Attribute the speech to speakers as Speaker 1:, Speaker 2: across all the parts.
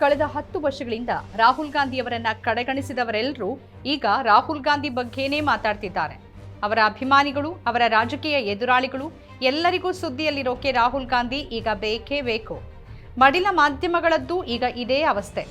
Speaker 1: ಕಳೆದ ಹತ್ತು ವರ್ಷಗಳಿಂದ ರಾಹುಲ್ ಗಾಂಧಿಯವರನ್ನ ಕಡೆಗಣಿಸಿದವರೆಲ್ಲರೂ ಈಗ ರಾಹುಲ್ ಗಾಂಧಿ ಬಗ್ಗೆನೇ ಮಾತಾಡ್ತಿದ್ದಾರೆ. ಅವರ ಅಭಿಮಾನಿಗಳು, ಅವರ ರಾಜಕೀಯ ಎದುರಾಳಿಗಳು ಎಲ್ಲರಿಗೂ ಸುದ್ದಿಯಲ್ಲಿರೋಕೆ ರಾಹುಲ್ ಗಾಂಧಿ ಈಗ ಬೇಕೇ ಬೇಕು. ಮಡಿಲ ಮಾಧ್ಯಮಗಳದ್ದು ಈಗ ಇದೇ ಅವಸ್ಥೆ.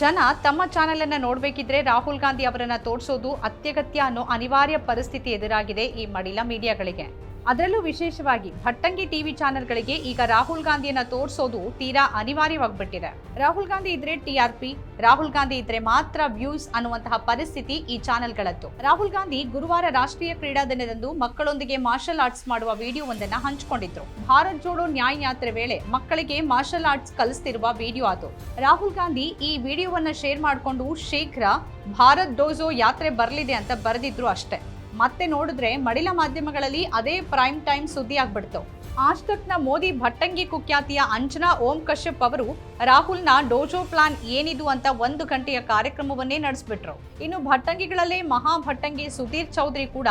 Speaker 1: ಜನ ತಮ್ಮ ಚಾನೆಲ್ ಅನ್ನ ನೋಡಬೇಕಿದ್ರೆ ರಾಹುಲ್ ಗಾಂಧಿ ಅವರನ್ನ ತೋರಿಸೋದು ಅತ್ಯಗತ್ಯ ಅನ್ನೋ ಅನಿವಾರ್ಯ ಪರಿಸ್ಥಿತಿ ಎದುರಾಗಿದೆ ಈ ಮಡಿಲ ಮೀಡಿಯಾಗಳಿಗೆ. ಅದರಲ್ಲೂ ವಿಶೇಷವಾಗಿ ಭಟ್ಟಂಗಿ ಟಿವಿ ಚಾನೆಲ್ಗಳಿಗೆ ಈಗ ರಾಹುಲ್ ಗಾಂಧಿಯನ್ನ ತೋರಿಸೋದು ತೀರಾ ಅನಿವಾರ್ಯವಾಗ್ಬಿಟ್ಟಿದೆ. ರಾಹುಲ್ ಗಾಂಧಿ ಇದ್ರೆ ಟಿಆರ್ಪಿ ರಾಹುಲ್ ಗಾಂಧಿ ಇದ್ರೆ ಮಾತ್ರ ವ್ಯೂಸ್ ಅನ್ನುವಂತಹ ಪರಿಸ್ಥಿತಿ ಈ ಚಾನೆಲ್ಗಳದ್ದು. ರಾಹುಲ್ ಗಾಂಧಿ ಗುರುವಾರ ರಾಷ್ಟ್ರೀಯ ಕ್ರೀಡಾ ದಿನದಂದು ಮಕ್ಕಳೊಂದಿಗೆ ಮಾರ್ಷಲ್ ಆರ್ಟ್ಸ್ ಮಾಡುವ ವಿಡಿಯೋ ಒಂದನ್ನ ಹಂಚಿಕೊಂಡಿದ್ರು. ಭಾರತ್ ಜೋಡೋ ನ್ಯಾಯ ಯಾತ್ರೆ ವೇಳೆ ಮಕ್ಕಳಿಗೆ ಮಾರ್ಷಲ್ ಆರ್ಟ್ಸ್ ಕಲಿಸ್ತಿರುವ ವಿಡಿಯೋ ಅದು. ರಾಹುಲ್ ಗಾಂಧಿ ಈ ವಿಡಿಯೋವನ್ನ ಶೇರ್ ಮಾಡಿಕೊಂಡು ಶೀಘ್ರ ಭಾರತ್ ಡೋಜೋ ಯಾತ್ರೆ ಬರಲಿದೆ ಅಂತ ಬರೆದಿದ್ರು ಅಷ್ಟೇ. ಮತ್ತೆ ನೋಡಿದ್ರೆ ಮಡಿಲ ಮಾಧ್ಯಮಗಳಲ್ಲಿ ಅದೇ ಪ್ರೈಮ್ ಟೈಮ್ ಸುದ್ದಿ ಆಗ್ಬಿಡ್ತು. ಆಜ್ತಕ್ನ ಮೋದಿ ಭಟ್ಟಂಗಿ ಕುಖ್ಯಾತಿಯ ಅಂಜನಾ ಓಂ ಕಶ್ಯಪ್ ಅವರು ರಾಹುಲ್ನ ಡೋಜೋ ಪ್ಲಾನ್ ಏನಿದು ಅಂತ ಒಂದು ಗಂಟೆಯ ಕಾರ್ಯಕ್ರಮವನ್ನೇ ನಡೆಸ್ಬಿಟ್ರು. ಇನ್ನು ಭಟ್ಟಂಗಿಗಳಲ್ಲೇ ಮಹಾ ಭಟ್ಟಂಗಿ ಸುಧೀರ್ ಚೌಧರಿ ಕೂಡ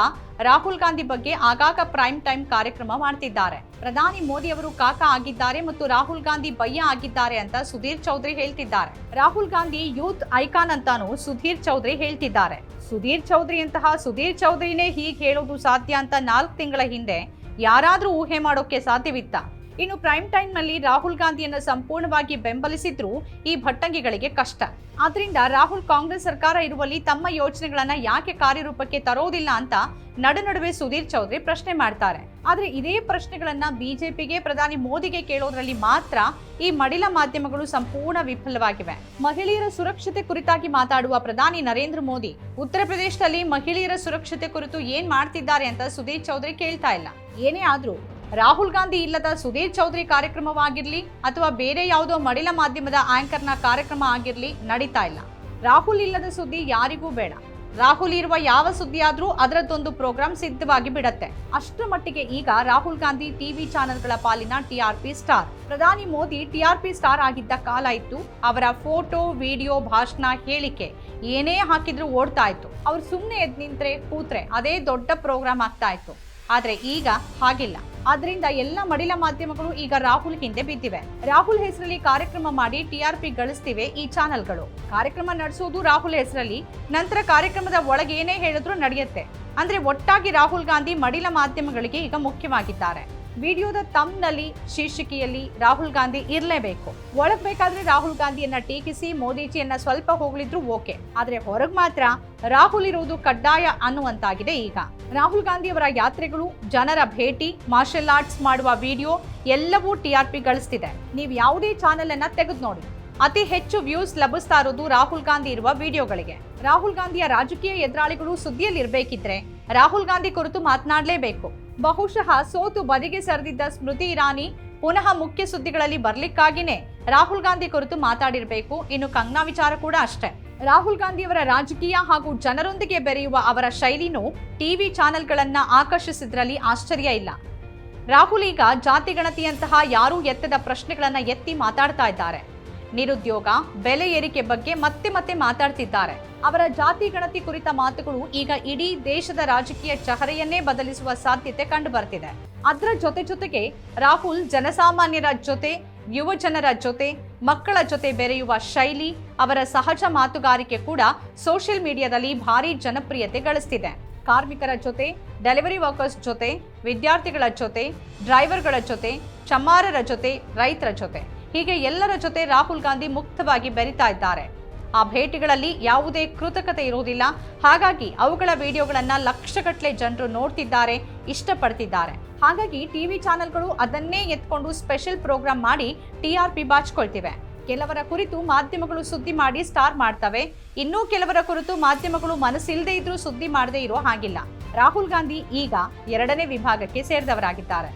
Speaker 1: ರಾಹುಲ್ ಗಾಂಧಿ ಬಗ್ಗೆ ಆಗಾಗ ಪ್ರೈಮ್ ಟೈಮ್ ಕಾರ್ಯಕ್ರಮ ಮಾಡ್ತಿದ್ದಾರೆ. ಪ್ರಧಾನಿ ಮೋದಿ ಅವರು ಕಾಕ ಆಗಿದ್ದಾರೆ ಮತ್ತು ರಾಹುಲ್ ಗಾಂಧಿ ಬಯ್ಯ ಆಗಿದ್ದಾರೆ ಅಂತ ಸುಧೀರ್ ಚೌಧರಿ ಹೇಳ್ತಿದ್ದಾರೆ. ರಾಹುಲ್ ಗಾಂಧಿ ಯೂತ್ ಐಕಾನ್ ಅಂತಾನು ಸುಧೀರ್ ಚೌಧರಿ ಹೇಳ್ತಿದ್ದಾರೆ. ಸುಧೀರ್ ಚೌಧರಿಯಂತಹ ಸುಧೀರ್ ಚೌಧರಿನೇ ಹೀಗೆ ಹೇಳೋದು ಸಾಧ್ಯ ಅಂತ ನಾಲ್ಕು ತಿಂಗಳ ಹಿಂದೆ ಯಾರಾದರೂ ಊಹೆ ಮಾಡೋಕ್ಕೆ ಸಾಧ್ಯವಿತ್ತ? ಇನ್ನು ಪ್ರೈಮ್ ಟೈಮ್ನಲ್ಲಿ ರಾಹುಲ್ ಗಾಂಧಿಯನ್ನು ಸಂಪೂರ್ಣವಾಗಿ ಬೆಂಬಲಿಸಿದ್ರೂ ಈ ಭಟ್ಟಂಗಿಗಳಿಗೆ ಕಷ್ಟ. ಆದ್ರಿಂದ ರಾಹುಲ್ ಕಾಂಗ್ರೆಸ್ ಸರ್ಕಾರ ಇರುವಲ್ಲಿ ತಮ್ಮ ಯೋಜನೆಗಳನ್ನ ಯಾಕೆ ಕಾರ್ಯರೂಪಕ್ಕೆ ತರೋದಿಲ್ಲ ಅಂತ ನಡುನಡುವೆ ಸುಧೀರ್ ಚೌಧರಿ ಪ್ರಶ್ನೆ ಮಾಡ್ತಾರೆ. ಆದ್ರೆ ಇದೇ ಪ್ರಶ್ನೆಗಳನ್ನ ಬಿಜೆಪಿಗೆ, ಪ್ರಧಾನಿ ಮೋದಿಗೆ ಕೇಳೋದ್ರಲ್ಲಿ ಮಾತ್ರ ಈ ಮಡಿಲ ಮಾಧ್ಯಮಗಳು ಸಂಪೂರ್ಣ ವಿಫಲವಾಗಿವೆ. ಮಹಿಳೆಯರ ಸುರಕ್ಷತೆ ಕುರಿತಾಗಿ ಮಾತಾಡುವ ಪ್ರಧಾನಿ ನರೇಂದ್ರ ಮೋದಿ, ಉತ್ತರ ಪ್ರದೇಶದಲ್ಲಿ ಮಹಿಳೆಯರ ಸುರಕ್ಷತೆ ಕುರಿತು ಏನ್ ಮಾಡ್ತಿದ್ದಾರೆ ಅಂತ ಸುಧೀರ್ ಚೌಧರಿ ಕೇಳ್ತಾ ಇಲ್ಲ. ಏನೇ ಆದ್ರೂ ರಾಹುಲ್ ಗಾಂಧಿ ಇಲ್ಲದ ಸುಧೀರ್ ಚೌಧರಿ ಕಾರ್ಯಕ್ರಮವಾಗಿರಲಿ ಅಥವಾ ಬೇರೆ ಯಾವುದೋ ಮಡಿಲ ಮಾಧ್ಯಮದ ಆಂಕರ್ನ ಕಾರ್ಯಕ್ರಮ ಆಗಿರಲಿ ನಡೀತಾ ಇಲ್ಲ. ರಾಹುಲ್ ಇಲ್ಲದ ಸುದ್ದಿ ಯಾರಿಗೂ ಬೇಡ. ರಾಹುಲ್ ಇರುವ ಯಾವ ಸುದ್ದಿ ಆದ್ರೂ ಅದರದ್ದೊಂದು ಪ್ರೋಗ್ರಾಂ ಸಿದ್ಧವಾಗಿ ಬಿಡತ್ತೆ. ಅಷ್ಟರ ಮಟ್ಟಿಗೆ ಈಗ ರಾಹುಲ್ ಗಾಂಧಿ ಟಿವಿ ಚಾನೆಲ್ಗಳ ಪಾಲಿನ ಟಿಆರ್ಪಿ ಸ್ಟಾರ್. ಪ್ರಧಾನಿ ಮೋದಿ ಟಿಆರ್ಪಿ ಸ್ಟಾರ್ ಆಗಿದ್ದ ಕಾಲ ಇತ್ತು. ಅವರ ಫೋಟೋ, ವಿಡಿಯೋ, ಭಾಷಣ, ಹೇಳಿಕೆ ಏನೇ ಹಾಕಿದ್ರು ಓಡ್ತಾ ಇತ್ತು. ಅವ್ರು ಸುಮ್ಮನೆ ಎದ್ ನಿಂತ್ರೆ, ಕೂತ್ರೆ ಅದೇ ದೊಡ್ಡ ಪ್ರೋಗ್ರಾಮ್ ಆಗ್ತಾ ಇತ್ತು. ಆದ್ರೆ ಈಗ ಹಾಗಿಲ್ಲ. ಆದ್ರಿಂದ ಎಲ್ಲ ಮಡಿಲ ಮಾಧ್ಯಮಗಳು ಈಗ ರಾಹುಲ್ ಹಿಂದೆ ಬಿದ್ದಿವೆ. ರಾಹುಲ್ ಹೆಸರಲ್ಲಿ ಕಾರ್ಯಕ್ರಮ ಮಾಡಿ ಟಿಆರ್ಪಿ ಗಳಿಸ್ತಿವೆ ಈ ಚಾನೆಲ್ಗಳು. ಕಾರ್ಯಕ್ರಮ ನಡೆಸೋದು ರಾಹುಲ್ ಹೆಸರಲ್ಲಿ, ನಂತರ ಕಾರ್ಯಕ್ರಮದ ಒಳಗೆ ಏನೇ ಹೇಳಿದ್ರು ನಡೆಯುತ್ತೆ. ಅಂದ್ರೆ ಒಟ್ಟಾಗಿ ರಾಹುಲ್ ಗಾಂಧಿ ಮಡಿಲ ಮಾಧ್ಯಮಗಳಿಗೆ ಈಗ ಮುಖ್ಯವಾಗಿದ್ದಾರೆ. ವಿಡಿಯೋದ ತಮ್ನಲ್ಲಿ ಶೀರ್ಷಿಕೆಯಲ್ಲಿ ರಾಹುಲ್ ಗಾಂಧಿ ಇರಲೇಬೇಕು. ಒಳಗ್ ಬೇಕಾದ್ರೆ ರಾಹುಲ್ ಗಾಂಧಿಯನ್ನ ಟೀಕಿಸಿ, ಮೋದಿಜಿಯನ್ನ ಸ್ವಲ್ಪ ಹೋಗ್ಲಿದ್ರು ಓಕೆ. ಆದ್ರೆ ಹೊರಗ್ ಮಾತ್ರ ರಾಹುಲ್ ಇರುವುದು ಕಡ್ಡಾಯ ಅನ್ನುವಂತಾಗಿದೆ ಈಗ. ರಾಹುಲ್ ಗಾಂಧಿ ಅವರ ಯಾತ್ರೆಗಳು, ಜನರ ಭೇಟಿ ಮಾರ್ಷಲ್ ಆರ್ಟ್ಸ್ ಮಾಡುವ ವಿಡಿಯೋ ಎಲ್ಲವೂ ಟಿಆರ್ಪಿ ಗಳಿಸ್ತಿದೆ. ನೀವು ಯಾವುದೇ ಚಾನೆಲ್ ಅನ್ನ ತೆಗೆದು ನೋಡಿ. ಅತಿ ಹೆಚ್ಚು ವ್ಯೂಸ್ ಲಭಿಸ್ತಾ ಇರೋದು ರಾಹುಲ್ ಗಾಂಧಿ ಇರುವ ವಿಡಿಯೋಗಳಿಗೆ. ರಾಹುಲ್ ಗಾಂಧಿಯ ರಾಜಕೀಯ ಎದುರಾಳಿಗಳು ಸುದ್ದಿಯಲ್ಲಿರ್ಬೇಕಿದ್ರೆ ರಾಹುಲ್ ಗಾಂಧಿ ಕುರಿತು ಮಾತನಾಡಲೇಬೇಕು. ಬಹುಶಃ ಸೋತು ಬದಿಗೆ ಸರಿದಿದ್ದ ಸ್ಮೃತಿ ಇರಾನಿ ಪುನಃ ಮುಖ್ಯ ಸುದ್ದಿಗಳಲ್ಲಿ ಬರ್ಲಿಕ್ಕಾಗಿನೇ ರಾಹುಲ್ ಗಾಂಧಿ ಕುರಿತು ಮಾತಾಡಿರಬೇಕು. ಇನ್ನು ಕಂಗ್ನಾ ವಿಚಾರ ಕೂಡ ಅಷ್ಟೇ. ರಾಹುಲ್ ಗಾಂಧಿಯವರ ರಾಜಕೀಯ ಹಾಗೂ ಜನರೊಂದಿಗೆ ಬೆರೆಯುವ ಅವರ ಶೈಲಿನೂ ಟಿವಿ ಚಾನೆಲ್ಗಳನ್ನ ಆಕರ್ಷಿಸಿದ್ರಲ್ಲಿ ಆಶ್ಚರ್ಯ ಇಲ್ಲ. ರಾಹುಲ್ ಈಗ ಜಾತಿ ಗಣತಿಯಂತಹ ಯಾರೂ ಎತ್ತದ ಪ್ರಶ್ನೆಗಳನ್ನ ಎತ್ತಿ ಮಾತಾಡ್ತಾ ಇದ್ದಾರೆ. ನಿರುದ್ಯೋಗ, ಬೆಲೆ ಏರಿಕೆ ಬಗ್ಗೆ ಮತ್ತೆ ಮತ್ತೆ ಮಾತಾಡ್ತಿದ್ದಾರೆ. ಅವರ ಜಾತಿ ಗಣತಿ ಕುರಿತ ಮಾತುಗಳು ಈಗ ಇಡೀ ದೇಶದ ರಾಜಕೀಯ ಚಹರೆಯನ್ನೇ ಬದಲಿಸುವ ಸಾಧ್ಯತೆ ಕಂಡುಬರ್ತಿದೆ. ಅದರ ಜೊತೆ ಜೊತೆಗೆ ರಾಹುಲ್ ಜನಸಾಮಾನ್ಯರ ಜೊತೆ ಯುವ ಜನರ ಜೊತೆ, ಮಕ್ಕಳ ಜೊತೆ ಬೆರೆಯುವ ಶೈಲಿ, ಅವರ ಸಹಜ ಮಾತುಗಾರಿಕೆ ಕೂಡ ಸೋಷಿಯಲ್ ಮೀಡಿಯಾದಲ್ಲಿ ಭಾರಿ ಜನಪ್ರಿಯತೆ ಗಳಿಸ್ತಿದೆ. ಕಾರ್ಮಿಕರ ಜೊತೆ, ಡೆಲಿವರಿ ವರ್ಕರ್ಸ್ ಜೊತೆ, ವಿದ್ಯಾರ್ಥಿಗಳ ಜೊತೆ, ಡ್ರೈವರ್ಗಳ ಜೊತೆ, ಚಮ್ಮಾರರ ಜೊತೆ, ರೈತರ ಜೊತೆ. ಹೀಗೆ ಎಲ್ಲರ ಜೊತೆ ರಾಹುಲ್ ಗಾಂಧಿ ಮುಕ್ತವಾಗಿ ಬೆರಿತಾ ಇದ್ದಾರೆ. ಆ ಭೇಟಿಗಳಲ್ಲಿ ಯಾವುದೇ ಕೃತಕತೆ ಇರುವುದಿಲ್ಲ. ಹಾಗಾಗಿ ಅವುಗಳ ವಿಡಿಯೋಗಳನ್ನ ಲಕ್ಷಗಟ್ಟಲೆ ಜನರು ನೋಡ್ತಿದ್ದಾರೆ, ಇಷ್ಟಪಡ್ತಿದ್ದಾರೆ. ಹಾಗಾಗಿ ಟಿವಿ ಚಾನೆಲ್ಗಳು ಅದನ್ನೇ ಎತ್ಕೊಂಡು ಸ್ಪೆಷಲ್ ಪ್ರೋಗ್ರಾಮ್ ಮಾಡಿ ಟಿಆರ್ಪಿ ಬಾಚ್ಕೊಳ್ತಿವೆ. ಕೆಲವರ ಕುರಿತು ಮಾಧ್ಯಮಗಳು ಸುದ್ದಿ ಮಾಡಿ ಸ್ಟಾರ್ ಮಾಡ್ತವೆ. ಇನ್ನೂ ಕೆಲವರ ಕುರಿತು ಮಾಧ್ಯಮಗಳು ಮನಸ್ಸಿಲ್ಲದೆ ಇದ್ರೂ ಸುದ್ದಿ ಮಾಡದೇ ಇರೋ ಹಾಗಿಲ್ಲ. ರಾಹುಲ್ ಗಾಂಧಿ ಈಗ ಎರಡನೇ ವಿಭಾಗಕ್ಕೆ ಸೇರಿದವರಾಗಿದ್ದಾರೆ.